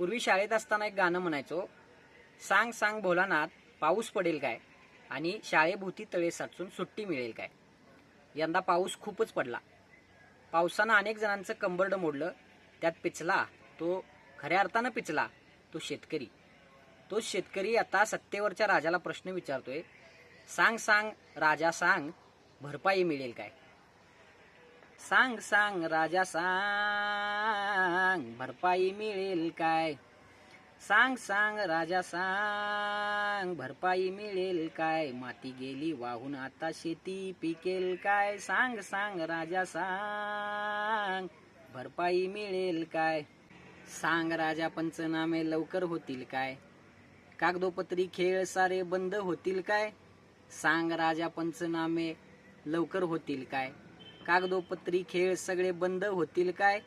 पूर्वी शाळेत असताना एक गाणं म्हणायचो सांग सांग भोलानाथ पाऊस पडेल काय? आणि शाळेभोवती तळे साचून सुट्टी मिळेल काय? यंदा पाऊस खूपच पडला. पावसानं अनेक जणांचं कंबरडं मोडलं. त्यात पिचला तो खऱ्या अर्थानं पिचला तो शेतकरी. तो शेतकरी आता सत्तेवरच्या राजाला प्रश्न विचारतोय सांग सांग राजा सांग भरपाई मिळेल काय? सांग सांग राजा सांग सांग भरपाई मिळेल काय? सांग सांग राजा सांग भरपाई मिळेल काय? माती गेली वाहून आता शेती पिकेल काय? सांग सांग राजा सांग भरपाई मिळेल काय? सांग राजा पंचनामे लवकर होतील काय? कागदोपत्री खेळ सारे बंद होतील काय? सांग राजा पंचनामे लवकर होतील काय? कागदोपत्री खेळ सगळे बंद होतील काय?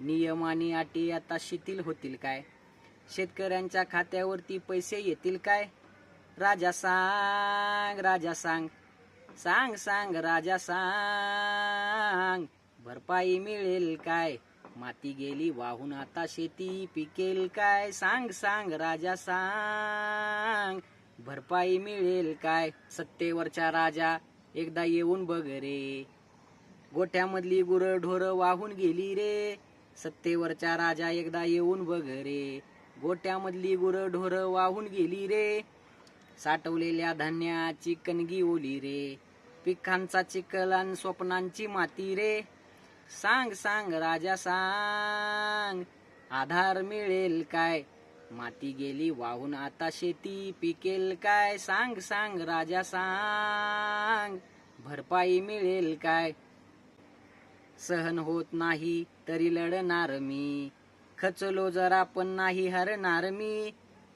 नियम आणि अटी आता शिथिल होतील काय? शेतकऱ्यांच्या खात्यावरती पैसे येतील काय? राजा सांग राजा सांग. सांग सांग राजा सांग. भरपाई मिळेल काय? माती गेली वाहून आता शेती पिकेल काय? सांग सांग राजा सांग. भरपाई मिळेल काय? सत्तेवरच्या राजा एकदा येऊन बघ रे. गोठ्यामधली गुरं ढोरं वाहून गेली रे. सत्तेवरच्या राजा एकदा येऊन बघ रे. गोट्यामधली गुरं ढोरं वाहून गेली रे. साठवलेल्या धान्याची कणगी ओली रे. पिकांचा चिखल आणि स्वप्नांची माती रे. सांग सांग राजा सांग. आधार मिळेल काय? माती गेली वाहून आता शेती पिकेल काय? सांग सांग राजा सांग. भरपाई मिळेल काय? सहन होत नाही तरी लढणार मी. खचलो जरा पण नाही हरणार मी.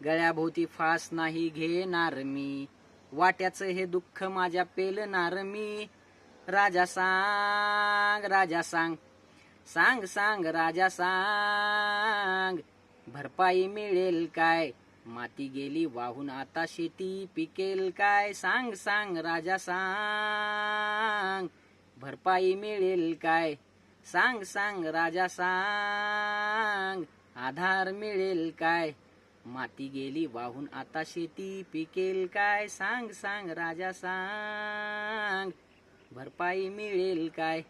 गळ्याभोवती फास नाही घेणार मी. वाट्याचं हे दुःख माझ्या पेलणार मी. राजा सांग राजा सांग. सांग सांग राजा सांग. भरपाई मिळेल काय? माती गेली वाहून आता शेती पिकेल काय? सांग सांग राजा सांग. भरपाई मिळेल काय? सांग सांग राजा सांग. आधार मिळेल काय? माती गेली वाहून आता शेती पिकेल काय? सांग सांग राजा सांग. भरपाई मिळेल काय?